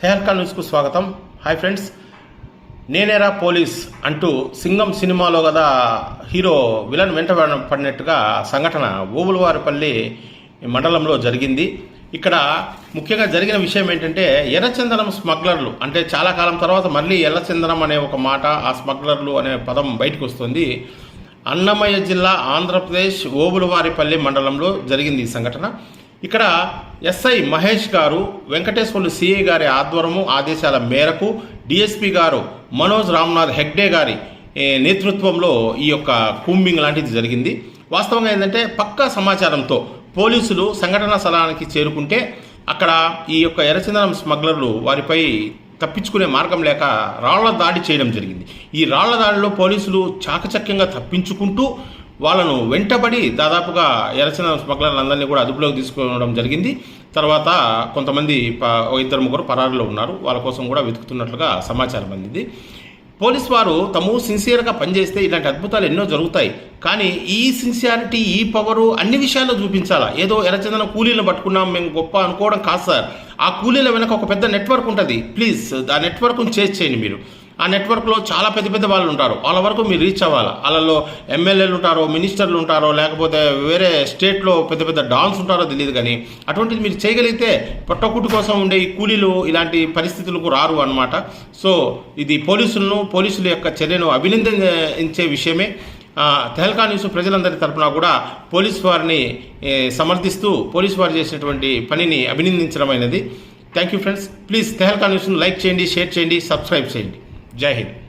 తెహల్కా న్యూస్కు స్వాగతం. Hi friends నేనేరా పోలీస్ అంటూ సింగం సినిమాలో కదా హీరో విలన్ వెంట పడినట్టుగా సంఘటన ఓబులవారిపల్లి మండలంలో జరిగింది. ఇక్కడ ముఖ్యంగా జరిగిన విషయం ఏంటంటే ఎర్రచందనం స్మగ్లర్లు అంటే చాలా కాలం తర్వాత మళ్ళీ ఎర్రచందనం అనే ఒక మాట ఆ స్మగ్లర్లు అనే పదం బయటకు వస్తుంది. అన్నమయ్య జిల్లా ఆంధ్రప్రదేశ్ ఓబులవారిపల్లి మండలంలో జరిగింది ఈ సంఘటన. ఇక్కడ ఎస్ఐ మహేష్ గారు వెంకటేశ్వర్లు సిఐ గారి ఆధ్వర్యము ఆదేశాల మేరకు డిఎస్పి గారు మనోజ్ రామ్నాథ్ హెగ్డే గారి నేతృత్వంలో ఈ యొక్క కూంబింగ్ లాంటిది జరిగింది. వాస్తవంగా ఏంటంటే పక్కా సమాచారంతో పోలీసులు సంఘటనా స్థలానికి చేరుకుంటే అక్కడ ఈ యొక్క ఎర్రచందనం స్మగ్లర్లు వారిపై తప్పించుకునే మార్గం లేక రాళ్ళ దాడి చేయడం జరిగింది. ఈ రాళ్ళ దాడిలో పోలీసులు చాకచక్యంగా తప్పించుకుంటూ వాళ్ళను వెంటబడి దాదాపుగా ఎర్రచందనం స్మగ్లర్లందరినీ కూడా అదుపులోకి తీసుకోవడం జరిగింది. తర్వాత కొంతమంది ఓ ఇద్దరు ముగ్గురు పరారులో ఉన్నారు. వాళ్ళ కోసం కూడా వెతుకుతున్నట్లుగా సమాచారం అందింది. పోలీస్ వారు తము సిన్సియర్గా పనిచేస్తే ఇలాంటి అద్భుతాలు ఎన్నో జరుగుతాయి. కానీ ఈ సిన్సియారిటీ ఈ పవరు అన్ని విషయాల్లో చూపించాలా? ఏదో ఎర్రచందన కూలీలను పట్టుకున్నాం మేము గొప్ప అనుకోవడం కాదు సార్. ఆ కూలీల వెనక ఒక పెద్ద నెట్వర్క్ ఉంటుంది. ప్లీజ్ ఆ నెట్వర్క్ను చేసి చేయండి మీరు. ఆ నెట్వర్క్లో చాలా పెద్ద పెద్ద వాళ్ళు ఉంటారు. వాళ్ళ వరకు మీరు రీచ్ అవ్వాలి? వాళ్ళలో ఎమ్మెల్యేలు ఉంటారో మినిస్టర్లు ఉంటారో లేకపోతే వేరే స్టేట్లో పెద్ద పెద్ద డాన్స్ ఉంటారో తెలియదు కానీ అటువంటిది మీరు చేయగలిగితే పొట్టకుట్టు కోసం ఉండే ఈ కూలీలు ఇలాంటి పరిస్థితులకు రారు అనమాట సో ఇది పోలీసులను పోలీసుల యొక్క చర్యను అభినందించే విషయమే. తెహల్కా న్యూస్ ప్రజలందరి తరఫున కూడా పోలీస్ వారిని సమర్థిస్తూ పోలీస్ వారు చేసినటువంటి పనిని అభినందించడమైనది thank you friends please Tehalka న్యూస్ను like చేయండి షేర్ చేయండి సబ్స్క్రైబ్ చేయండి. جاهل.